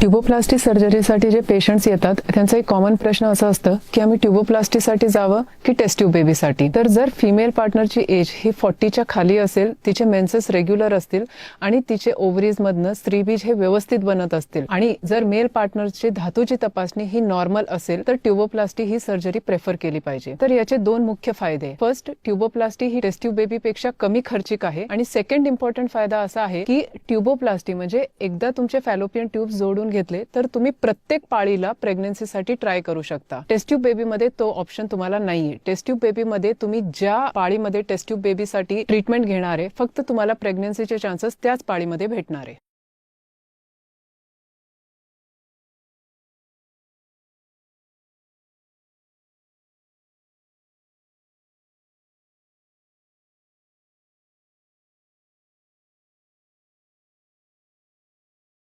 ट्युबोप्लास्टी सर्जरीसाठी जे पेशंट्स येतात त्यांचा एक कॉमन प्रश्न असा असतं की आम्ही ट्युबोप्लास्टीसाठी जावं की टेस्ट ट्यूब बेबीसाठी तर जर फिमेल पार्टनरची एज ही फॉर्टीच्या खाली असेल तिचे मेन्सेस रेग्युलर असतील आणि तिचे ओव्हरीजमधनं स्त्रीबीज हे व्यवस्थित बनत असतील आणि जर मेल पार्टनरची धातूची तपासणी ही नॉर्मल असेल तर ट्युबोप्लास्टी ही सर्जरी प्रेफर केली पाहिजे. तर याचे दोन मुख्य फायदे. फर्स्ट ट्युबोप्लास्टी ही टेस्ट ट्यूब बेबी पेक्षा कमी खर्चिक आहे. आणि सेकंड इम्पॉर्टंट फायदा असा आहे की ट्युबोप्लास्टी म्हणजे एकदा तुमचे फॅलोपियन ट्यूब जोडून घेतले तर तुम्ही प्रत्येक पाळीला प्रेग्नन्सीसाठी ट्राय करू शकता. टेस्ट ट्यूब बेबीमध्ये तो ऑप्शन तुम्हाला नाहीये. टेस्ट्यूब बेबीमध्ये तुम्ही ज्या पाळीमध्ये टेस्ट्यूब बेबीसाठी ट्रीटमेंट घेणार आहे फक्त तुम्हाला प्रेग्नन्सीचे चान्सेस त्याच पाळीमध्ये भेटणार. आहे